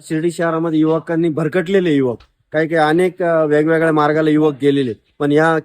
शिर्डी शहरामध्ये युवकांनी भरकटलेले युवक. काही काही अनेक वेगवेगळ्या मार्गाला युवक गेलेले पण या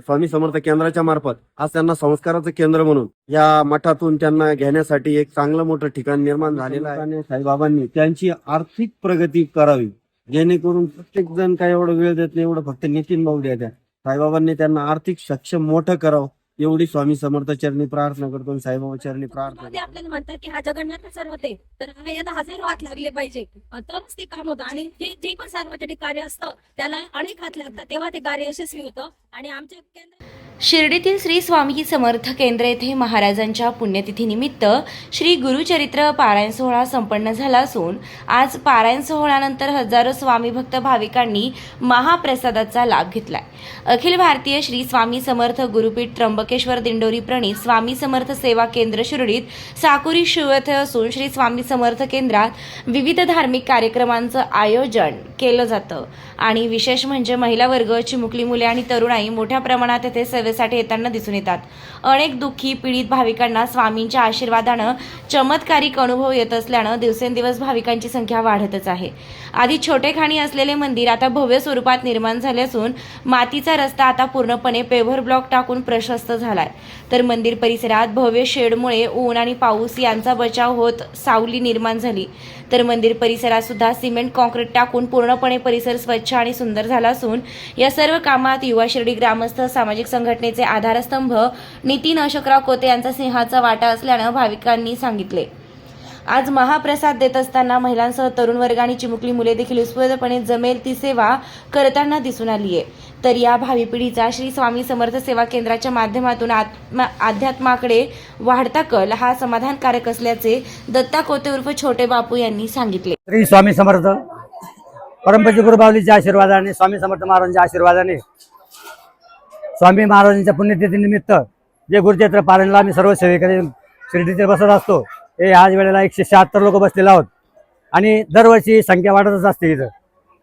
स्वामी समर्थ केंद्राच्या मार्फत आज त्यांना संस्काराचं केंद्र म्हणून या मठातून त्यांना घेण्यासाठी एक चांगलं मोठं ठिकाण निर्माण झालेलं आहे. आणि साईबाबांनी त्यांची आर्थिक प्रगती करावी. जेणेकरून प्रत्येक जण काय एवढं वेळ देत नाही एवढं फक्त नितीन भाऊ द्या. साईबाबांनी त्यांना आर्थिक सक्षम मोठं करावं. एवढी स्वामी समर्थ चरणी प्रार्थना करतो आणि साईबाबा चरणी प्रार्थना मध्ये करतो. आपल्याला म्हणतात की हा जगन्नाथ सर्व ते तर हा याला हजारो हात लागले पाहिजे. तरच ते काम होतं. आणि जे जे पण सार्वजनिक कार्य असतं त्याला अनेक हात लागतात. तेव्हा ते कार्य यशस्वी होतं. आणि आमच्या केंद्र शिर्डीतील श्री स्वामी समर्थ केंद्र येथे महाराजांच्या पुण्यतिथीनिमित्त श्री गुरुचरित्र पारायण सोहळा संपन्न झाला असून आज पारायण सोहळ्यानंतर हजारो स्वामी भक्त भाविकांनी महाप्रसादाचा लाभ घेतलाय. अखिल भारतीय श्री स्वामी समर्थ गुरुपीठ त्र्यंबकेश्वर दिंडोरी प्रणित स्वामी समर्थ सेवा केंद्र शिर्डीत साकुरी शिवथ असून श्री स्वामी समर्थ केंद्रात विविध धार्मिक कार्यक्रमांचं आयोजन केलं जातं. आणि विशेष म्हणजे महिला वर्ग चिमुकली मुले आणि तरुणाई मोठ्या प्रमाणात येथे सेवेसाठी येताना दिसून येतात. अनेक दुःखी पीडित भाविकांना स्वामींच्या आशीर्वादानं चमत्कारिक अनुभव येत असल्यानं दिवसेंदिवस भाविकांची संख्या वाढतच आहे. आधी छोटे खाणी असलेले मंदिर आता भव्य स्वरूपात निर्माण झाले असून मातीचा रस्ता आता पूर्णपणे पेव्हर ब्लॉक टाकून प्रशस्त झालाय. तर मंदिर परिसरात भव्य शेडमुळे ऊन आणि पाऊस यांचा बचाव होत सावली निर्माण झाली. तर मंदिर परिसरात सुद्धा सिमेंट कॉन्क्रीट टाकून पूर्णपणे परिसर स्वच्छ आणि सुंदर झाला असून या सर्व कामात युवा शिर्डी ग्रामस्थ सामाजिक संघटना संघटनेचे आधारस्तंभ नितीन अशोकराव कोते यांचा सिंहाचा वाटा असल्यानं भाविकांनी सांगितले. आज महाप्रसाद देत असताना महिलांसह तरुण वर्ग आणि चिमुकली मुले देखील उत्स्फूर्तपणे जमेल ती सेवा करताना दिसून आली आहे. तर या भावी पिढीचा श्री स्वामी समर्थ सेवा केंद्राच्या माध्यमातून आत्मा अध्यात्माकडे वाढता कल हा समाधानकारक असल्याचे दत्ता कोते उर्फ छोटे बापू यांनी सांगितले. श्री स्वामी समर्थ परमपती गुरुबावलीच्या आशीर्वादाने स्वामी समर्थ महाराजांच्या आशीर्वादाने स्वामी महाराजांच्या पुण्यतिथीनिमित्त जे गुरुचैत्र पारायणला आम्ही सर्व सेवेकरी शिर्डीचे बसत असतो हे आज वेळेला एकशे शहात्तर लोक बसलेले आहोत. आणि दरवर्षी संख्या वाढतच असते इथं.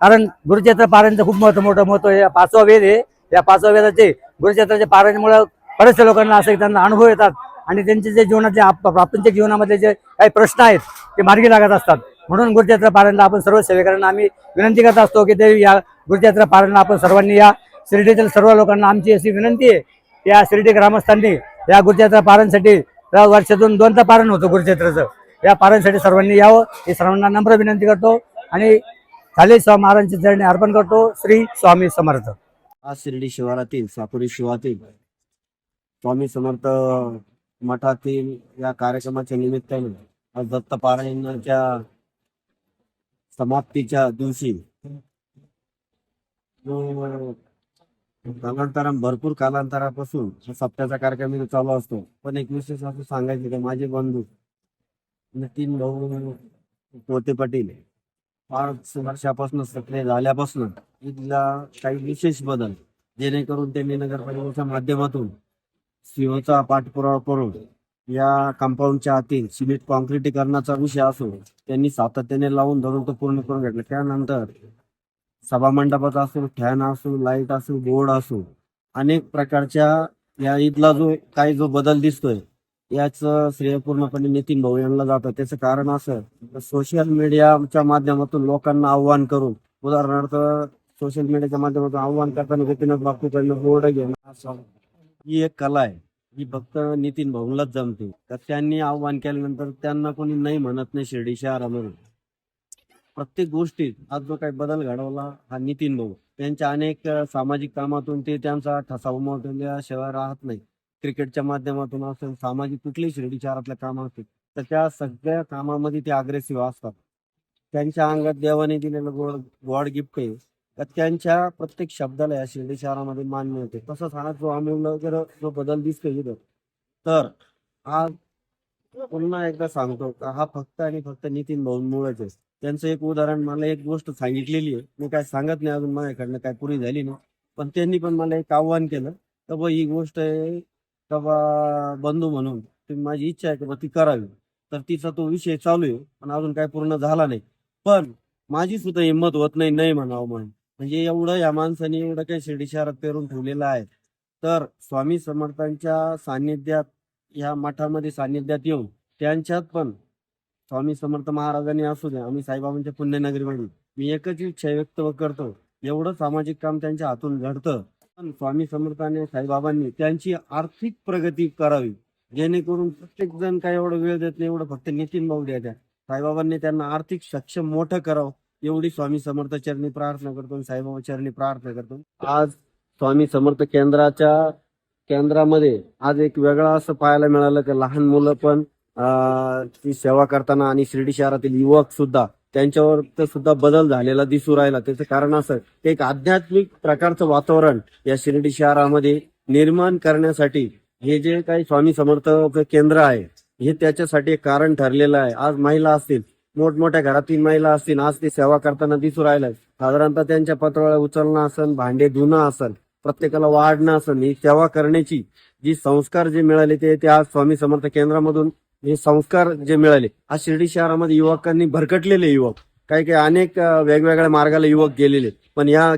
कारण गुरुचैत्र पारायणचं खूप महत्त्व मोठं महत्त्व हे पाचवा वेद आहे. या पाचवा वेदाचे गुरुचैत्राच्या पारायणामुळं बऱ्याचशा लोकांना असं त्यांना अनुभव येतात. आणि त्यांचे जे जीवनातले आप- प्रापंचिक जीवनामधले जे काही प्रश्न आहेत ते मार्गी लागत असतात. म्हणून गुरुचैत्र पारायणला आपण सर्व सेवेकरांना आम्ही विनंती करत असतो की ते या गुरुचैत्र पारायणला आपण सर्वांनी या. शिर्डीतील सर्व लोकांना आमची अशी विनंती आहे या शिर्डी ग्रामस्थांनी या गुरुचेत्र पारांसाठी वर्षातून दोनदा पारण होतं गुरुचैत्राचं या पारांसाठी सर्वांनी यावं हे सर्वांना नम्र विनंती करतो आणि खाली स्वामी महाराजांची चरणी अर्पण करतो. श्री स्वामी समर्थ. आज शिर्डी शिवारातील साकुरी शिवारातील स्वामी समर्थ मठातील या कार्यक्रमाच्या निमित्ताने आज दत्त पारायणाच्या समाप्तीच्या दिवशी कालांतरा भरपूर कालांतरापासून हा सप्त्याचा कार्यक्रम इथे चालू असतो. पण एक विशेष असं सांगायचं की माझे बंधू नितीन भाऊ पोते पाटील पाच वर्षापासून सक्रिय झाल्यापासून इथला काही विशेष बदल जेणेकरून त्यांनी नगरपालिकेच्या माध्यमातून सीओचा पाठपुरावा करून या कंपाऊंडच्या आतील सिमेंट कॉन्क्रिटीकरणाचा विषय असो त्यांनी सातत्याने लावून धरून तो पूर्ण करून घेतला. त्यानंतर सभामंडपाचा असो फॅन असो लाइट असो बोर्ड असो अनेक प्रकारच्या या इथला जो काही जो बदल दिसतोय याच श्रेय पूर्णपणे नितीन भाऊ यांना जातं. त्याचं कारण असं सोशल मीडियाच्या माध्यमातून लोकांना आव्हान करून उदाहरणार्थ सोशल मीडियाच्या माध्यमातून आव्हान करताना गोपीनाथ बापूकडनं बोर्ड घेणं असं ही एक कला आहे. ही फक्त नितीन भाऊलाच जमते. तर त्यांनी आव्हान केल्यानंतर त्यांना कोणी नाही म्हणत नाही शिर्डी शहरामध्ये प्रत्येक गोष्टीत आज जो काही बदल घडवला हा नितीन भाऊ. त्यांच्या अनेक सामाजिक कामातून ते त्यांचा ठसा उमटवल्याशिवाय राहत नाही. क्रिकेटच्या माध्यमातून असेल सामाजिक कुठल्याही शिर्डी शहरातल्या काम असतील तर त्या सगळ्या कामामध्ये ते अग्रेसिव्ह असतात. त्यांच्या अंगात देवाने दिलेलं गोड गॉड गिफ्ट आहे. तर त्यांच्या प्रत्येक शब्दाला या शिर्डी शहरामध्ये मान्य होते तसंच हा जो आम्ही जो बदल दिसतोय तर आज पुन्हा एकदा सांगतो का हा फक्त आणि फक्त नितीन भाऊंमुळेच आहे. त्यांचं एक उदाहरण मला एक गोष्ट सांगितलेली आहे. मी काय सांगत नाही अजून माझ्याकडनं काय पुरी झाली नाही. पण त्यांनी पण मला एक आव्हान केलं तर बा ही गोष्ट आहे का बा बंधू म्हणून तुम्ही माझी इच्छा आहे की बा ती करावी. तर तिचा तो विषय चालू आहे पण अजून काय पूर्ण झाला नाही. पण माझी सुद्धा हिंमत होत नाही नाही म्हणावं म्हणून. म्हणजे एवढं या माणसाने एवढं काही शिर्डी शहरात पेरून ठेवलेलं आहे. तर स्वामी समर्थांच्या सान्निध्यात या मठामध्ये सान्निध्यात येऊन त्यांच्यात पण स्वामी समर्थ महाराजांनी असू द्या आम्ही साईबाबांच्या पुण्यनगरीमध्ये. मी एकच इच्छा व्यक्त करतो एवढं सामाजिक काम त्यांच्या हातून घडतं. पण स्वामी समर्थ आणि साईबाबांनी त्यांची आर्थिक प्रगती करावी. जेणेकरून प्रत्येक जण काय एवढं वेळ देत नाही एवढं फक्त नितीन भाऊ द्या त्या साईबाबांनी त्यांना आर्थिक सक्षम मोठं करावं एवढी स्वामी समर्थ चरणी प्रार्थना करतो साईबाबा चरणी प्रार्थना करतो. आज स्वामी समर्थ केंद्राच्या केंद्रामध्ये आज एक वेगळं असं पाहायला मिळालं की लहान मुलं पण ती सेवा करताना आणि शिर्डी शहरातील युवक सुद्धा त्यांच्यावर तर सुद्धा बदल झालेला दिसू राहिला. त्याचं कारण असं एक आध्यात्मिक प्रकारचं वातावरण या शिर्डी शहरामध्ये निर्माण करण्यासाठी हे जे काही स्वामी समर्थ केंद्र आहे हे त्याच्यासाठी एक कारण ठरलेलं आहे. आज महिला असतील मोठमोठ्या घरातील महिला असतील आज ते सेवा करताना दिसू राहिल्या साधारणतः त्यांच्या पत्रावळ्या उचलणं असेल भांडे धुणं असेल प्रत्येकाला वाढणं असं ही सेवा करण्याची जी संस्कार जे मिळाले ते ते आज स्वामी समर्थ केंद्रामधून हे संस्कार जे मिळाले आज शिर्डी शहरामध्ये युवकांनी भरकटलेले युवक. काही काही अनेक वेगवेगळ्या मार्गाला युवक गेलेले. पण या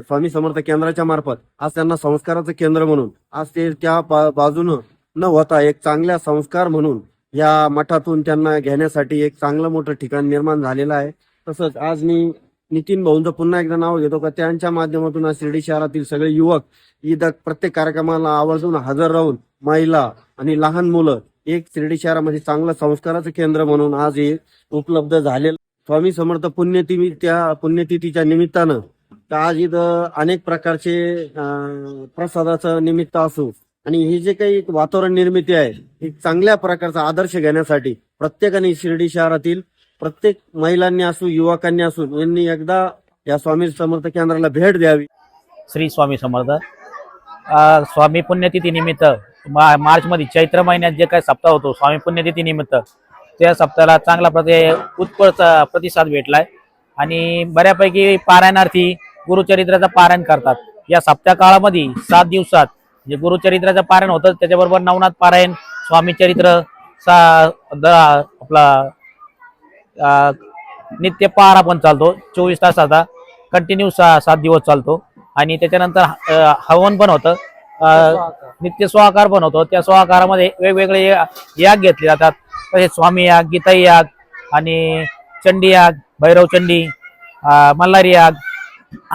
स्वामी समर्थ केंद्राच्या मार्फत आज त्यांना संस्काराचं केंद्र म्हणून आज ते त्या बा- बाजूनं न होता एक चांगल्या संस्कार म्हणून या मठातून त्यांना घेण्यासाठी एक चांगलं मोठं ठिकाण निर्माण झालेलं आहे. तसंच आज मी नितीन भाऊंचं पुन्हा एकदा नाव घेतो का? त्यांच्या माध्यमातून आज शिर्डी शहरातील सगळे युवक इथं प्रत्येक कार्यक्रमाला आवर्जून हजर राहून महिला आणि लहान मुलं एक शिर्डी शहरामध्ये चांगलं संस्काराचं केंद्र म्हणून आज हे उपलब्ध झालेलं स्वामी समर्थ पुण्यतिथी त्या पुण्यतिथीच्या निमित्तानं तर आज इथं अनेक प्रकारचे प्रसादाचं निमित्त असो आणि हे जे काही वातावरण निर्मिती आहे ही चांगल्या प्रकारचा आदर्श घेण्यासाठी प्रत्येकाने शिर्डी शहरातील प्रत्येक महिलांनी असो युवकांनी असो यांनी एकदा या स्वामी समर्थ केंद्राला भेट द्यावी. श्री स्वामी समर्थ. स्वामी पुण्यतिथी निमित्त मा मार्चमध्ये चैत्र महिन्यात जे काही सप्ताह होतो स्वामी पुण्यतिथी निमित्त त्या सप्ताहाला चांगला प्रति उत्कृष्ट प्रतिसाद भेटलाय. आणि बऱ्यापैकी पारायणार्थी गुरुचरित्राचं पारायण करतात. या सप्ताह काळामध्ये सात दिवसात जे गुरुचरित्राचं पारायण होतं त्याच्याबरोबर नवनाथ पारायण स्वामी चरित्र सा द आपला नित्य पारा पण चालतो. चोवीस तासाचा कंटिन्यू सा सात दिवस चालतो. आणि त्याच्यानंतर हवन पण होतं. नित्य स्वाकार पण होतो. त्या स्वाकारामध्ये वेगवेगळे याग घेतले जातात. तसेच स्वामी याग गीताई याग आणि चंडी याग भैरव चंडी मल्हारी याग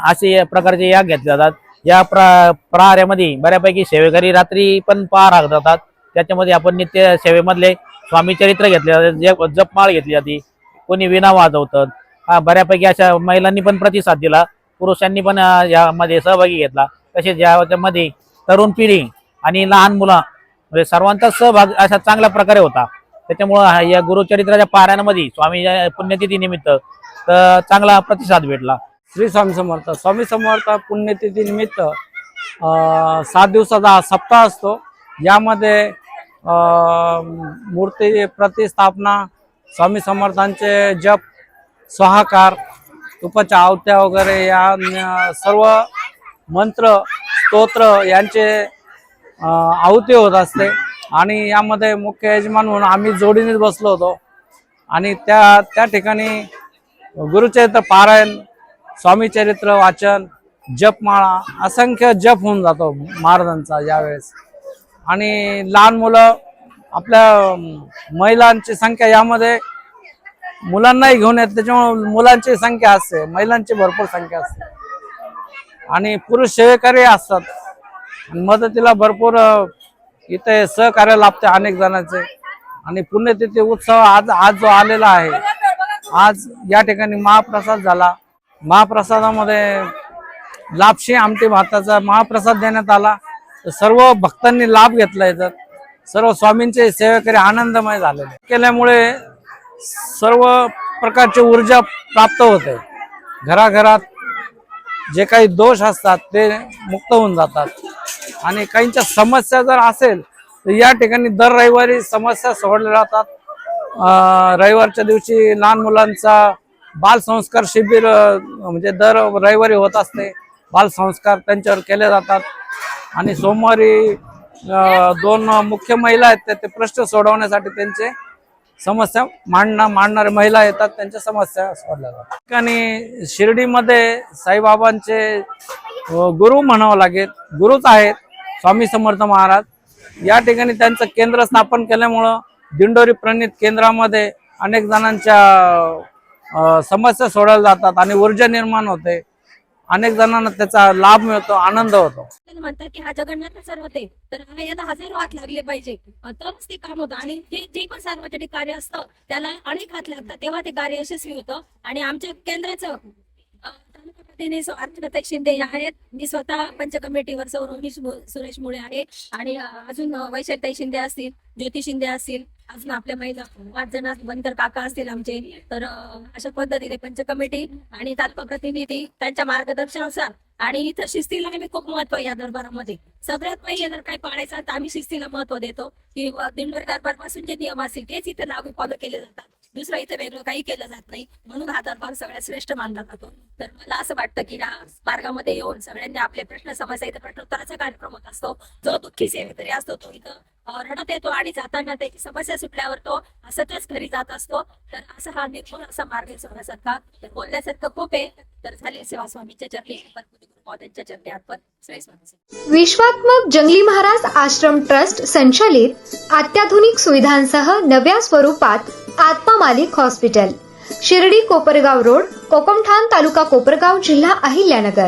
असे प्रकारचे याग घेतले जातात. या प्रा प्रहारामध्ये बऱ्यापैकी सेवेकरी रात्री पण पहार जातात त्याच्यामध्ये आपण नित्य सेवेमधले स्वामी चरित्र घेतले जाते जप जपमाळ घेतली जाते. कोणी विना वाजवतात. हा बऱ्यापैकी अशा महिलांनी पण प्रतिसाद दिला. पुरुषांनी पण यामध्ये सहभागी घेतला. तसेच यामध्ये तरुण पिढी आणि लहान मुलं म्हणजे सर्वांचा सहभाग अशा चांगल्या प्रकारे होता. त्याच्यामुळं या गुरुचरित्राच्या पारायणामध्ये स्वामी पुण्यतिथीनिमित्त तर चांगला प्रतिसाद भेटला. श्री स्वामी समर्थ. स्वामी समर्थ पुण्यतिथीनिमित्त सात दिवसाचा हा सप्ताह असतो. यामध्ये मूर्ती प्रतिस्थापना स्वामी समर्थांचे जप स्वाहाकार तुपाच्या आवत्या वगैरे या सर्व मंत्र स्तोत्र यांचे आहुती होत असते. आणि यामध्ये मुख्य यजमान म्हणून आम्ही जोडीनेच बसलो होतो. आणि त्या त्या ठिकाणी गुरुचरित्र पारायण स्वामी चरित्र वाचन जपमाळा असंख्य जप होऊन जातो महाराजांचा यावेळेस. आणि लहान मुलं आपल्या महिलांची संख्या यामध्ये मुलांनाही घेऊन येत त्याच्यामुळे मुलांची संख्या असते महिलांची भरपूर संख्या असते. आणि पुरुष सेवेकरी असतात. मदतीला भरपूर इथे सहकार्य लाभते अनेक जणांचे. आणि पुण्यतिथी उत्सव आज आज जो आलेला आहे आज या ठिकाणी महाप्रसाद झाला. महाप्रसादामध्ये लापशी आमटी भाताचा महाप्रसाद देण्यात आला. तर सर्व भक्तांनी लाभ घेतला याच्यात. सर्व स्वामींचे सेवेकरी आनंदमय झालेले केल्यामुळे सर्व प्रकारची ऊर्जा प्राप्त होते. घराघरात जे काही दोष असतात ते मुक्त होऊन जातात. आणि काहींच्या समस्या जर असेल तर या ठिकाणी दर रविवारी समस्या सोडल्या जातात. रविवारच्या दिवशी लहान मुलांचा बालसंस्कार शिबिर म्हणजे दर रविवारी होत असते. बालसंस्कार त्यांच्यावर केले जातात. आणि सोमवारी दोन मुख्य महिला आहेत ते प्रश्न सोडवण्यासाठी त्यांचे समस्या मांडणं मांडणारे महिला येतात त्यांच्या समस्या सोडल्या जातात. ठिकाणी शिर्डीमध्ये साईबाबांचे गुरु म्हणावं लागेल गुरुच आहेत स्वामी समर्थ महाराज. या ठिकाणी त्यांचं केंद्र स्थापन केल्यामुळं दिंडोरी प्रणित केंद्रामध्ये अनेक जणांच्या समस्या सोडवल्या जातात आणि ऊर्जा निर्माण होते. अनेक जणांना त्याचा लाभ मिळतो आनंद होतो. म्हणतात की हा जगन्नाथ सर्वत आहे तर हा याला हजारो हात लागले पाहिजे. तरच ते काम होतं. आणि जे जे पण सार्वजनिक कार्य असतं त्याला अनेक हात लागतात. तेव्हा ते कार्य यशस्वी होतं. आणि आमच्या केंद्राचं अं, शिंदे या आहेत. मी स्वतः पंच कमिटीवर सौ सुरेश मुळे आहे. आणि अजून वैशाखताई शिंदे असतील ज्योती शिंदे असतील अजून आपल्या महिला पाच जण बनकर काका असतील आमचे. तर अशा पद्धतीने पंच कमिटी आणि तालुका प्रतिनिधी त्यांच्या मार्गदर्शनानुसार आणि इथं शिस्तीला आम्ही खूप महत्त्व आहे या दरबारामध्ये. सगळ्यात पहिले जर काही पाळायचं तर आम्ही शिस्तीला महत्त्व देतो. की अं, दिंडोरी दरबारपासून जे नियम असतील तेच इथे लागू फॉलो केले जातात. दुसरं इथं वेगळं काही केलं जात नाही. म्हणून हा दरबार सगळ्यात श्रेष्ठ मानला जातो. तर मला असं वाटतं की या मार्गामध्ये येऊन सगळ्यांनी आपले प्रश्न समस्या इथं प्रश्नोत्तराचा कार्यक्रम होत असतो. जो दुःखी सेवेकरी असतो तो इथं रडत येतो आणि जाताना त्याची समस्या सुटल्यावर तो असतच घरी जात असतो. तर असा हा निर्मूल असा मार्ग सोडण्यासारखा तर बोलण्यासारखं खूप आहे. तर झाले सेवा स्वामींच्या चरणी विश्वात्मक जंगली महाराज आश्रम ट्रस्ट संचालित अत्याधुनिक सुविधांसह नव्या स्वरूपात आत्मा मालिक हॉस्पिटल. शिर्डी कोपरगाव रोड कोकमठाण तालुका कोपरगाव जिल्हा अहिल्यानगर.